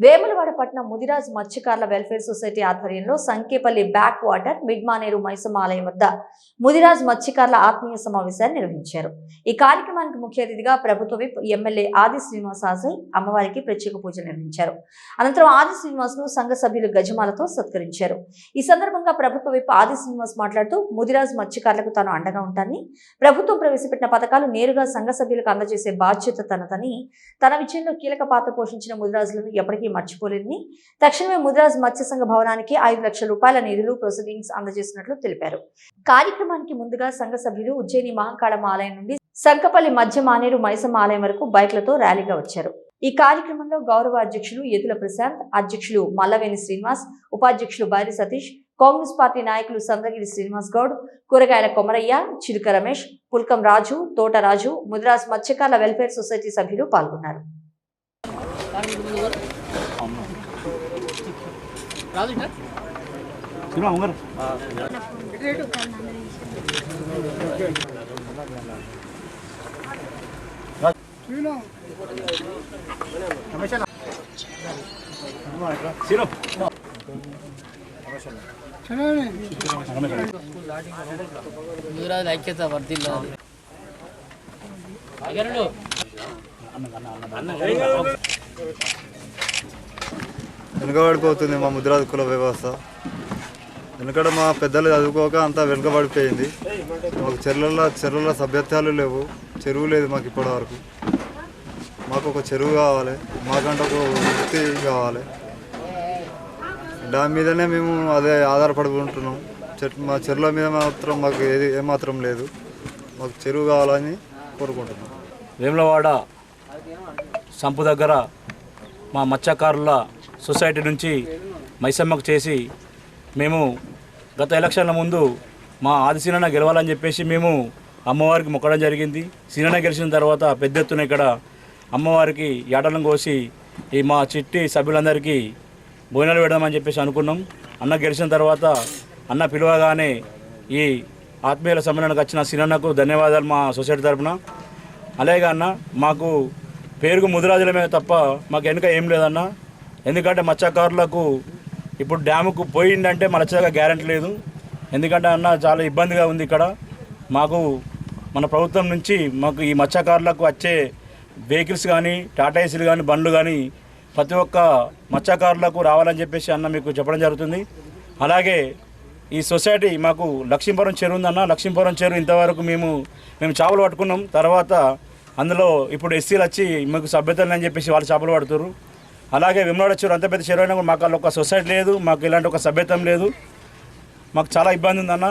వేములవాడ పట్నం ముదిరాజ్ మత్స్యకారుల welfare society ఆధ్వర్యంలో సంకేపల్లి బ్యాక్ వాటర్ మిడ్మానేరు మైసమ్మ ఆలయం వద్ద ముదిరాజ్ మత్స్యకారుల ఆత్మీయ సమావేశాన్ని నిర్వహించారు. ఈ కార్యక్రమానికి ముఖ్య అతిథిగా ప్రభుత్వ విప్ ఎమ్మెల్యే ఆది శ్రీనివాస్ హాజై అమ్మవారికి ప్రత్యేక పూజలు నిర్వహించారు. అనంతరం ఆది శ్రీనివాస్ను సంఘ సభ్యులు గజమాలతో సత్కరించారు. ఈ సందర్భంగా ప్రభుత్వ విప్ ఆది శ్రీనివాస్ మాట్లాడుతూ ముదిరాజ్ మత్స్యకారులకు తాను అండగా ఉంటానని ప్రభుత్వం ప్రవేశపెట్టిన పథకాలు నేరుగా సంఘ సభ్యులకు అందజేసే బాధ్యత తనదని తన విజయంలో కీలక పాత్ర పోషించిన ముదిరాజులను ఎప్పటికీ మర్చిపోలేదని తక్షణమే ముదిరాజ్ మత్స్య సంఘ భవనానికి ఐదు లక్షల రూపాయల నిధులు ప్రొసీడింగ్స్ అందజేసినట్లు తెలిపారు. కార్యక్రమానికి ముందుగా సంఘ సభ్యులు ఉజ్జయిని మహాకాళమ్మ ఆలయం నుండి సంకపల్లి మధ్య మానేరు మైసమ్మ ఆలయం వరకు బైక్లతో ర్యాలీగా వచ్చారు. ఈ కార్యక్రమంలో గౌరవ అధ్యక్షులు యదుల ప్రశాంత్ అధ్యక్షులు మల్లవేణి శ్రీనివాస్ ఉపాధ్యక్షులు బైరి సతీష్ కాంగ్రెస్ పార్టీ నాయకులు సంద్రగిరి శ్రీనివాస్ గౌడ్ కూరగాయల కొమరయ్య చిలుక రమేష్ పుల్కం రాజు తోటరాజు ముదిరాజ్ మత్స్యకారుల వెల్ఫేర్ సొసైటీ సభ్యులు పాల్గొన్నారు. సినిమా ఉంగరు సిరో గుజరాత్ ఐక్యత వర్ధిల్లాలి వెనుకబడిపోతుంది మా ముద్రాది కుల వ్యవస్థ. వెనుకడ మా పెద్దలు చదువుకోక అంతా వెనుకబడిపోయింది. మాకు చెరువుల చెరువుల సభ్యత్వాలు లేవు. చెరువు లేదు మాకు ఇప్పటి వరకు మాకు ఒక చెరువు కావాలి. మాకంటే ఒక వృత్తి కావాలి. దాని మీదనే మేము అదే ఆధారపడి ఉంటున్నాం చెట్టు మా చెరువుల మీద మాత్రం మాకు ఏది ఏమాత్రం లేదు. మాకు చెరువు కావాలని కోరుకుంటున్నాం. వేములవాడ సంపు దగ్గర మా మత్స్యకారుల సొసైటీ నుంచి మైసమ్మకు చేసి మేము గత ఎలక్షన్ల ముందు మా ఆది సీనన్న గెలవాలని చెప్పేసి మేము అమ్మవారికి మొక్కడం జరిగింది. సీనన్న గెలిచిన తర్వాత పెద్ద ఎత్తున ఇక్కడ అమ్మవారికి యాటలను కోసి ఈ మా చిట్టి సభ్యులందరికీ భోజనాలు పెడదామని చెప్పేసి అనుకున్నాం. అన్న గెలిచిన తర్వాత అన్న పిలవగానే ఈ ఆత్మీయుల సమ్మేళనకు వచ్చిన సినన్నకు ధన్యవాదాలు మా సొసైటీ తరపున. అలాగే అన్న మాకు పేరుకు ముదిరాజులమే తప్ప మాకు వెనుక ఏం లేదన్న. ఎందుకంటే మత్స్యకారులకు ఇప్పుడు డ్యాముకు పోయిందంటే మలచగా గ్యారెంటీ లేదు. ఎందుకంటే అన్న చాలా ఇబ్బందిగా ఉంది ఇక్కడ. మాకు మన ప్రభుత్వం నుంచి మాకు ఈ మత్స్యకారులకు వచ్చే వెహికల్స్ కానీ టాటా ఏసీలు కానీ బండ్లు కానీ ప్రతి ఒక్క మత్స్యకారులకు రావాలని చెప్పేసి అన్న మీకు చెప్పడం జరుగుతుంది. అలాగే ఈ సొసైటీ మాకు లక్ష్మీపురం చెరువు ఉందన్న లక్ష్మీపురం చెరువు ఇంతవరకు మేము మేము చేపలు పట్టుకున్నాం. తర్వాత అందులో ఇప్పుడు ఎస్సీలు వచ్చి మాకు సభ్యతలు అని చెప్పేసి వాళ్ళు చేపలు పడుతున్నారు అలాగే విమలాడ చెరువు అంత పెద్ద చెరువు అయినా కూడా మాకు అలా ఒక సొసైటీ లేదు మాకు ఇలాంటి ఒక సభ్యత్వం లేదు. మాకు చాలా ఇబ్బంది ఉందన్న.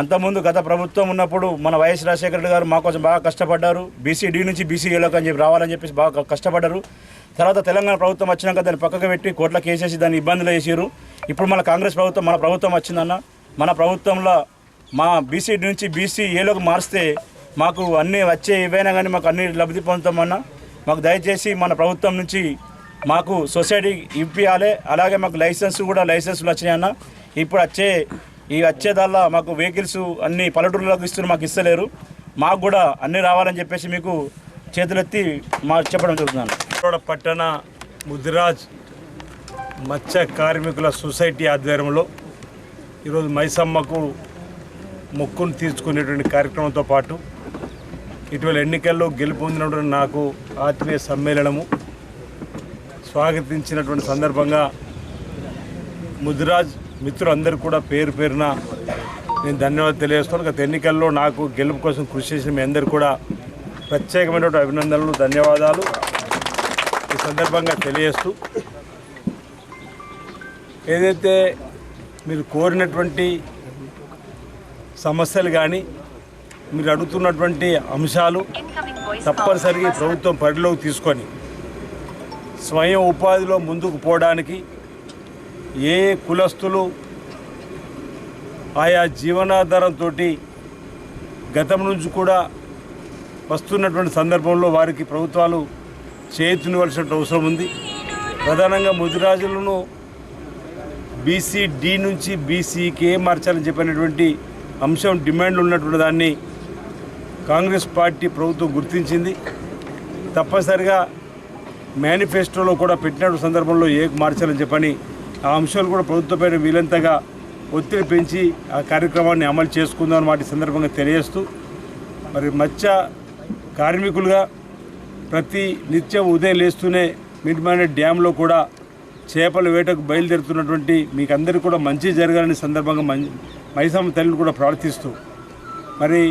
అంతకుముందు గత ప్రభుత్వం ఉన్నప్పుడు మన వైఎస్ రాజశేఖర రెడ్డి గారు మా కోసం బాగా కష్టపడ్డారు. బీసీడీ నుంచి బీసీఏలోకి అని చెప్పి రావాలని చెప్పేసి బాగా కష్టపడ్డారు. తర్వాత తెలంగాణ ప్రభుత్వం వచ్చినాక దాన్ని పక్కకు పెట్టి కోట్ల కేసేసి దాన్ని ఇబ్బందులు వేసారు ఇప్పుడు మన కాంగ్రెస్ ప్రభుత్వం మన ప్రభుత్వం వచ్చిందన్న. మన ప్రభుత్వంలో మా బీసీడీ నుంచి బీసీఏలోకి మారిస్తే మాకు అన్నీ వచ్చే ఏవైనా కానీ మాకు అన్ని లబ్ధి పొందుతామన్నా. మాకు దయచేసి మన ప్రభుత్వం నుంచి మాకు సొసైటీ ఇప్పియాలి అలాగే మాకు లైసెన్స్ కూడా లైసెన్సులు వచ్చినాయన్న ఇప్పుడు వచ్చే ఈ వచ్చేదల్లా మాకు వెహికల్స్ అన్ని పల్లెటూరులోకి ఇస్తున్నారు మాకు ఇస్తలేరు. మాకు కూడా అన్నీ రావాలని చెప్పేసి మీకు చేతులెత్తి మా చెప్పడం జరుగుతున్నాను పట్టణ ముదిరాజ్ మత్స్య కార్మికుల సొసైటీ ఆధ్వర్యంలో ఈరోజు మైసమ్మకు మొక్కును తీర్చుకునేటువంటి కార్యక్రమంతో పాటు ఇటీవల ఎన్నికల్లో గెలుపొందినటువంటి నాకు ఆత్మీయ సమ్మేళనము స్వాగతించినటువంటి సందర్భంగా ముదిరాజ్ మిత్రులందరూ కూడా పేరు పేరున నేను ధన్యవాదాలు తెలియజేస్తాను గత ఎన్నికల్లో నాకు గెలుపు కోసం కృషి చేసిన మీ అందరు కూడా ప్రత్యేకమైనటువంటి అభినందనలు ధన్యవాదాలు. ఈ సందర్భంగా తెలియజేస్తూ ఏదైతే మీరు కోరినటువంటి సమస్యలు కానీ మీరు అడుగుతున్నటువంటి అంశాలు తప్పనిసరిగా ప్రభుత్వం పరిలోకి తీసుకొని స్వయం ఉపాధిలో ముందుకు పోవడానికి ఏ కులస్తులు ఆయా జీవనాధారంతో గతం నుంచి కూడా వస్తున్నటువంటి సందర్భంలో వారికి ప్రభుత్వాలు చేతునివలసిన అవసరం ఉంది. ప్రధానంగా ముదిరాజులను బీసీ డి నుంచి బీసీకే మార్చాలని చెప్పినటువంటి అంశం డిమాండ్లు ఉన్నటువంటి దాన్ని కాంగ్రెస్ పార్టీ ప్రభుత్వం గుర్తించింది. తప్పనిసరిగా మేనిఫెస్టోలో కూడా పెట్టిన సందర్భంలో ఏ మార్చాలని చెప్పని ఆ అంశాలు కూడా ప్రభుత్వంపై వీలంతగా ఒత్తిడి పెంచి ఆ కార్యక్రమాన్ని అమలు చేసుకుందాం వాటి సందర్భంగా తెలియజేస్తూ మరి మత్స్య కార్మికులుగా ప్రతి నిత్యం ఉదయం లేస్తూనే మిడ్మానే డ్యాంలో కూడా చేపల వేటకు బయలుదేరుతున్నటువంటి మీకు అందరికీ కూడా మంచి జరగాలని సందర్భంగా మం మైసమ్మ తల్లిని కూడా ప్రార్థిస్తూ మరి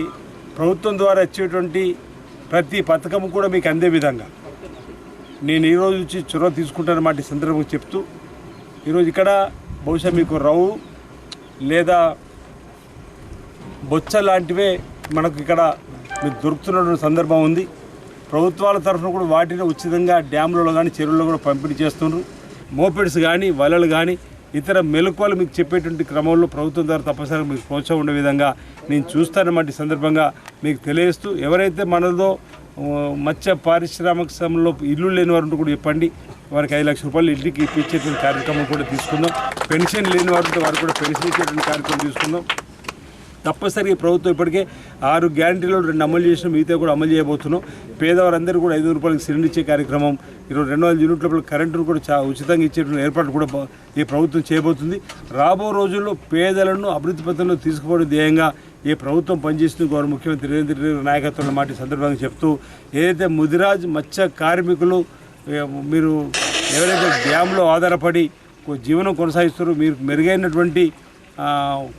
ప్రభుత్వం ద్వారా వచ్చేటువంటి ప్రతి పథకం కూడా మీకు అందే విధంగా. నేను ఈరోజు నుంచి చొరవ తీసుకుంటాను మాట సందర్భంగా చెప్తూ ఈరోజు ఇక్కడ బహుశా మీకు రవ్వు లేదా బొచ్చ లాంటివే మనకు ఇక్కడ మీకు దొరుకుతున్న సందర్భం ఉంది. ప్రభుత్వాల తరఫున కూడా వాటిని ఉచితంగా డ్యాములలో కానీ చెరువుల్లో కూడా పంపిణీ చేస్తున్నారు మోపెడ్స్ కానీ వలలు కానీ ఇతర మెలకువలు మీకు చెప్పేటువంటి క్రమంలో ప్రభుత్వం ద్వారా తప్పనిసరిగా మీకు ప్రోత్సాహం ఉండే విధంగా నేను చూస్తానన్నమాట సందర్భంగా మీకు తెలియజేస్తూ ఎవరైతే మనదో మత్స్య పారిశ్రామిక సంస్థలో ఇల్లు లేని వారు కూడా చెప్పండి. వారికి ఐదు లక్షల రూపాయలు ఇంటికి ఇప్పించేటువంటి కార్యక్రమం కూడా తీసుకుందాం. పెన్షన్ లేని వారు వారు వారికి కూడా పెన్షన్ ఇచ్చేటువంటి కార్యక్రమం తీసుకుందాం. తప్పనిసరిగా ప్రభుత్వం ఇప్పటికే ఆరు గ్యారంటీలు రెండు అమలు చేసిన. మిగతా కూడా అమలు చేయబోతున్నాం. పేదవారందరూ కూడా ఐదు రూపాయలకి సిలిండర్ ఇచ్చే కార్యక్రమం ఈరోజు రెండు వందల యూనిట్ల కరెంటును కూడా చా ఉచితంగా ఇచ్చేటువంటి ఏర్పాటు కూడా ఈ ప్రభుత్వం చేయబోతుంది. రాబో రోజుల్లో పేదలను అభివృద్ధి పథంలో తీసుకుపోవడం ధ్యేయంగా ఈ ప్రభుత్వం పనిచేస్తుంది గౌరవ ముఖ్యమంత్రి రేవంత్ రెడ్డి నాయకత్వంలో మాట సందర్భంగా చెప్తూ ఏదైతే ముదిరాజ్ మత్స్య కార్మికులు మీరు ఎవరైతే డ్యాంలో ఆధారపడి జీవనం కొనసాగిస్తారో మీరు మెరుగైనటువంటి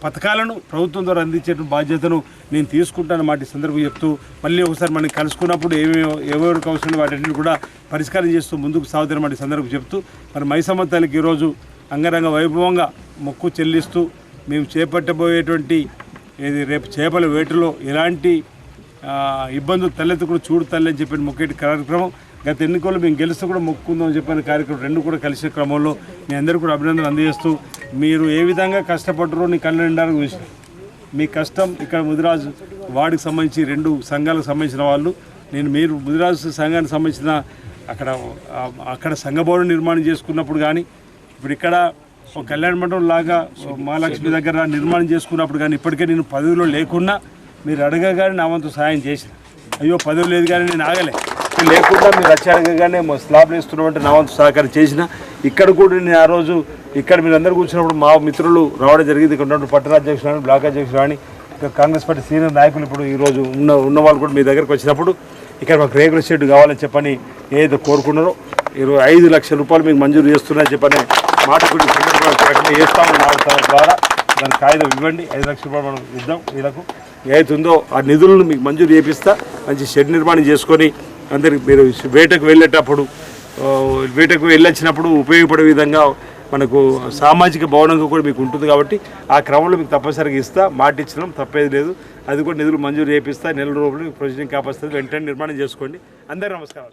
పథకాలను ప్రభుత్వం ద్వారా అందించే బాధ్యతను నేను తీసుకుంటాను మాట సందర్భం చెప్తూ మళ్ళీ ఒకసారి మనం కలుసుకున్నప్పుడు ఏమేమి ఎవరికి అవసరం వాటిని కూడా పరిష్కారం చేస్తూ ముందుకు సాగుతున్న మాట సందర్భం చెప్తూ మరి మైసమ్మ తల్లికి ఈరోజు అంగరంగ వైభవంగా మొక్కు చెల్లిస్తూ మేము చేపట్టబోయేటువంటి ఇది రేపు చేపల వేటలో ఎలాంటి ఇబ్బందులు తలెత్తకుండా చూడు తల్లి అని చెప్పిన మొక్కేటి కార్యక్రమం. గత ఎన్నికల్లో మేము గెలిస్తే కూడా మొక్కుందామని చెప్పిన కార్యక్రమం రెండు కూడా కలిసిన క్రమంలో మీ అందరికీ కూడా అభినందనలు అందజేస్తూ మీరు ఏ విధంగా కష్టపడ్డరో నీ కళ్ళ నిండాలని చూసి మీ కష్టం ఇక్కడ ముదిరాజు వార్డుకి సంబంధించి రెండు సంఘాలకు సంబంధించిన వాళ్ళు నేను మీరు ముదిరాజు సంఘానికి సంబంధించిన అక్కడ అక్కడ సంఘ నిర్మాణం చేసుకున్నప్పుడు కానీ ఇప్పుడు ఇక్కడ ఒక కళ్యాణ మండపం లాగా మహాలక్ష్మి దగ్గర నిర్మాణం చేసుకున్నప్పుడు కానీ ఇప్పటికే నేను పదవిలో లేకున్నా మీరు అడగగానే నా వంతు సహాయం చేసిన. అయ్యో పదవి లేదు కానీ నేను ఆగలే. లేకుండా మీరు వచ్చి అడగగానే మా స్లాబ్లు వేస్తున్నామంటే నా వంతు సహకారం చేసిన. ఇక్కడ కూడా నేను ఆ రోజు ఇక్కడ మీరు అందరు కూర్చున్నప్పుడు మా మిత్రులు రావడం జరిగింది. ఇక్కడ ఉన్నటువంటి పట్టణ అధ్యక్షులు కానీ బ్లాక్ అధ్యక్షులు కానీ ఇక్కడ కాంగ్రెస్ పార్టీ సీనియర్ నాయకులు ఇప్పుడు ఈరోజు ఉన్న ఉన్న వాళ్ళు కూడా మీ దగ్గరకు వచ్చినప్పుడు ఇక్కడ మాకు రేకుల షెడ్ కావాలని చెప్పని ఏదైతే కోరుకున్నారో ఇరవై ఐదు లక్షల రూపాయలు మీకు మంజూరు చేస్తున్నారని చెప్పని మాట గురించి ప్రకటన చేస్తాము నాలుగు సార్ ద్వారా. దాని కాగితం ఇవ్వండి. ఐదు లక్షల రూపాయలు మనం ఇద్దాం వీళ్ళకు. ఏదైతుందో ఆ నిధులను మీకు మంజూరు చేపిస్తా. మంచి షెడ్ నిర్మాణం చేసుకొని అందరికి మీరు వేటకు వెళ్ళేటప్పుడు వేటకు వెళ్ళొచ్చినప్పుడు ఉపయోగపడే విధంగా మనకు సామాజిక భవనంగా కూడా మీకు ఉంటుంది కాబట్టి ఆ క్రమంలో మీకు తప్పనిసరిగా ఇస్తా. మాట ఇచ్చినాం తప్పేది లేదు. అది కూడా నిధులు మంజూరు చేపిస్తా. నెల రోజులు ప్రొసీడింగ్ కాపాస్తుంది వెంటనే నిర్మాణం చేసుకోండి. అందరికీ నమస్కారం